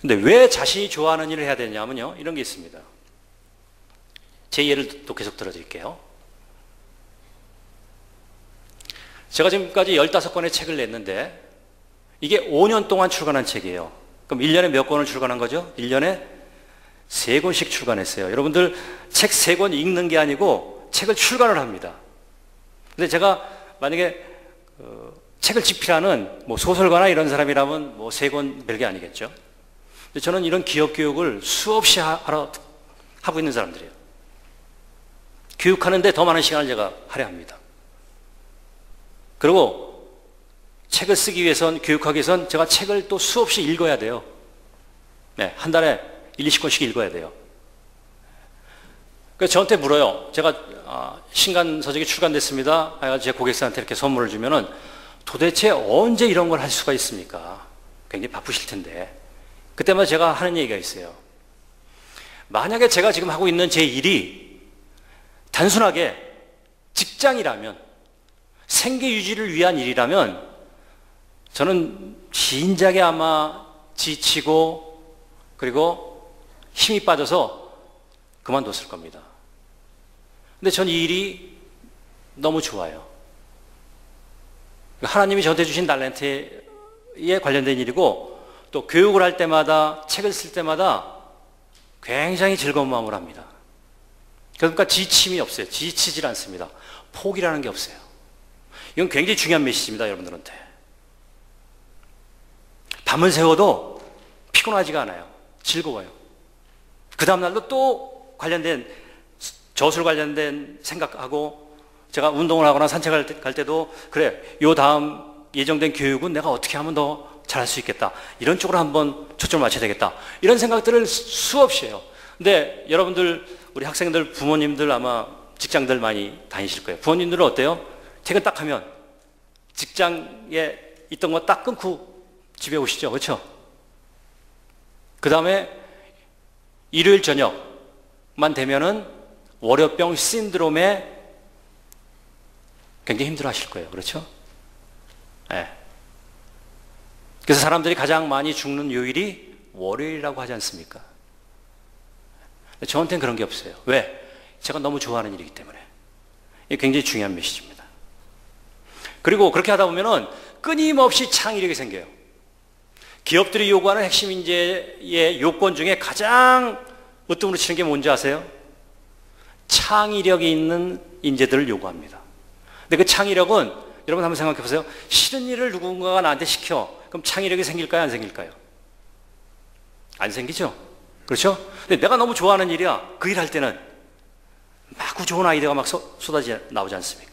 근데 왜 자신이 좋아하는 일을 해야 되냐면요. 이런 게 있습니다. 제 예를 또 계속 들어드릴게요. 제가 지금까지 15권의 책을 냈는데 이게 5년 동안 출간한 책이에요. 그럼 1년에 몇 권을 출간한 거죠? 1년에 3권씩 출간했어요. 여러분들 책 3권 읽는 게 아니고 책을 출간을 합니다. 근데 제가 만약에 어, 책을 집필하는 뭐 소설가나 이런 사람이라면 뭐 3권 별게 아니겠죠. 저는 이런 기업 교육을 수없이 하러 하고 있는 사람들이에요. 교육하는데 더 많은 시간을 제가 할애합니다. 그리고 책을 쓰기 위해선, 교육하기 위해선 제가 책을 또 수없이 읽어야 돼요. 네, 한 달에 1, 20권씩 읽어야 돼요. 그래서 저한테 물어요. 제가 아, 신간 서적이 출간됐습니다. 제 고객사한테 이렇게 선물을 주면은 도대체 언제 이런 걸 할 수가 있습니까? 굉장히 바쁘실 텐데. 그때마다 제가 하는 얘기가 있어요. 만약에 제가 지금 하고 있는 제 일이 단순하게 직장이라면 생계 유지를 위한 일이라면 저는 진작에 아마 지치고 그리고 힘이 빠져서 그만뒀을 겁니다. 근데 전 이 일이 너무 좋아요. 하나님이 저한테 주신 달란트에 관련된 일이고 또 교육을 할 때마다 책을 쓸 때마다 굉장히 즐거운 마음을 합니다. 그러니까 지침이 없어요. 지치질 않습니다. 포기라는 게 없어요. 이건 굉장히 중요한 메시지입니다, 여러분들한테. 밤을 새워도 피곤하지가 않아요. 즐거워요. 그 다음날도 또 관련된, 저술 관련된 생각하고, 제가 운동을 하거나 산책할 때, 갈 때도, 그래, 요 다음 예정된 교육은 내가 어떻게 하면 더 잘할 수 있겠다. 이런 쪽으로 한번 초점을 맞춰야 되겠다. 이런 생각들을 수없이 해요. 근데 여러분들, 우리 학생들, 부모님들 아마 직장들 많이 다니실 거예요. 부모님들은 어때요? 퇴근 딱 하면 직장에 있던 거 딱 끊고 집에 오시죠. 그렇죠? 그 다음에 일요일 저녁만 되면은 월요병 신드롬에 굉장히 힘들어 하실 거예요. 그렇죠? 네. 그래서 사람들이 가장 많이 죽는 요일이 월요일이라고 하지 않습니까? 저한테는 그런 게 없어요. 왜? 제가 너무 좋아하는 일이기 때문에. 굉장히 중요한 메시지입니다. 그리고 그렇게 하다 보면은 끊임없이 창의력이 생겨요. 기업들이 요구하는 핵심 인재의 요건 중에 가장 으뜸으로 치는 게 뭔지 아세요? 창의력이 있는 인재들을 요구합니다. 근데 그 창의력은 여러분 한번 생각해 보세요. 싫은 일을 누군가가 나한테 시켜. 그럼 창의력이 생길까요? 안 생길까요? 안 생기죠? 그렇죠? 근데 내가 너무 좋아하는 일이야. 그 일 할 때는 마구 좋은 아이디어가 막 쏟아져 나오지 않습니까?